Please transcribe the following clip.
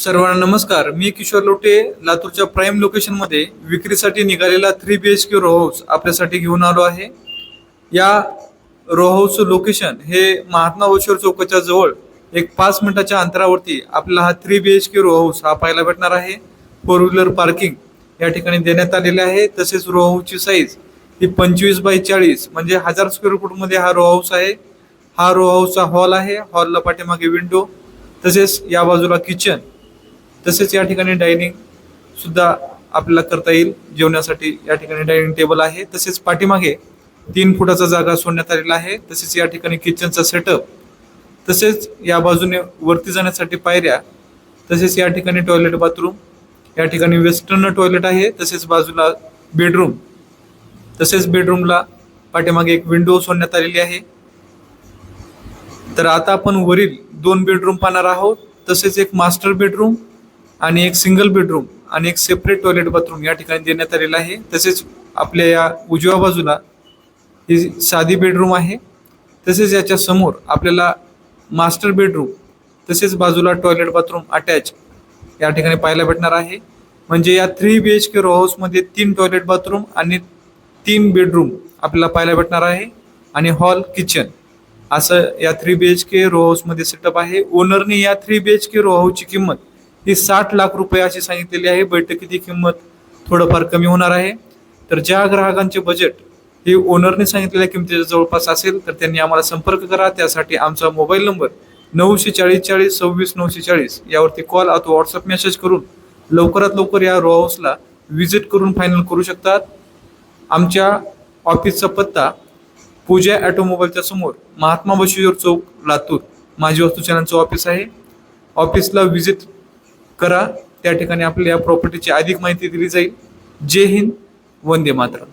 सर्वांना नमस्कार. मी किशोर लोटे लातूरच्या प्राईम लोकेशनमध्ये विक्रीसाठी निघालेला three B H K row house आपल्यासाठी घेऊन आलो आहे. या रो हाऊसचं लोकेशन हे महात्मा बळेश्वर चौकाच्या जवळ एक पाच मिनिटाच्या अंतरावरती आपल्याला हा three B H K row house हा पाहायला भेटणार आहे. फोर व्हीलर पार्किंग या ठिकाणी देण्यात आलेले आहे. तसेच रो हाऊसची साईज ही पंचवीस बाय चाळीस म्हणजे हजार स्क्वेअर फूटमध्ये हा रो हाऊस आहे. हा रो हाऊसचा हॉल आहे. हॉलला पाठीमागे विंडो तसेच या बाजूला किचन तसेच या ठिकाणी डायनिंग सुद्धा आपल्याला करता येईल. जेवण्यासाठी या ठिकाणी डायनिंग टेबल आहे. तसेच पाठीमागे तीन फुटाचा जागा सोडण्यात आलेला आहे. तसेच या ठिकाणी किचनचा सेटअप तसेच या बाजूने वरती जाण्यासाठी पायऱ्या. तसेच या ठिकाणी टॉयलेट बाथरूम या ठिकाणी वेस्टर्न टॉयलेट आहे. तसेच बाजूला बेडरूम तसेच बेडरूमला पाठीमागे एक विंडो सोडण्यात आलेली आहे. तर आता आपण वरील दोन बेडरूम पाहणार आहोत. तसेच एक मास्टर बेडरूम आणि एक सिंगल बेडरूम आणि एक सेपरेट टॉयलेट बाथरूम या ठिकाणी देण्यात आलेलं आहे. तसेच आपल्या या उजव्या बाजूला ही साधी बेडरूम आहे. तसेच याच्या समोर आपल्याला मास्टर बेडरूम तसेच बाजूला टॉयलेट बाथरूम अटॅच या ठिकाणी पाहायला भेटणार आहे. म्हणजे या three B H K row हाऊसमध्ये तीन टॉयलेट बाथरूम आणि तीन बेडरूम आपल्याला पाहायला भेटणार आहे. आणि हॉल किचन असं या three B H K row हाऊसमध्ये सेटअप आहे. ओनरने या three B H K row हाऊसची किंमत ही साठ लाख रुपये अशी सांगितलेली आहे. बैठकीची किंमत थोडंफार कमी होणार आहे. तर ज्या ग्राहकांचे बजेट हे ओनरने सांगितलेल्या किमतीच्या जवळपास असेल तर त्यांनी आम्हाला संपर्क करा. त्यासाठी आमचा मोबाईल नंबर नऊशे चाळीस चाळीस सव्वीस नऊशे चाळीस यावरती कॉल अथवा व्हॉट्सअप मेसेज करून लवकरात लवकर या रो हाऊसला व्हिजिट करून फायनल करू शकतात. आमच्या ऑफिसचा पत्ता पूजा ऑटोमोबाईलच्या समोर महात्मा बशिवर चौक लातूर. माझी वस्तू चॅनलचं ऑफिस आहे. ऑफिसला व्हिजिट करा. त्या ठिकाणी आपल्या या प्रॉपर्टीची अधिक माहिती दिली जाईल. जय हिंद. वंदे मातरम.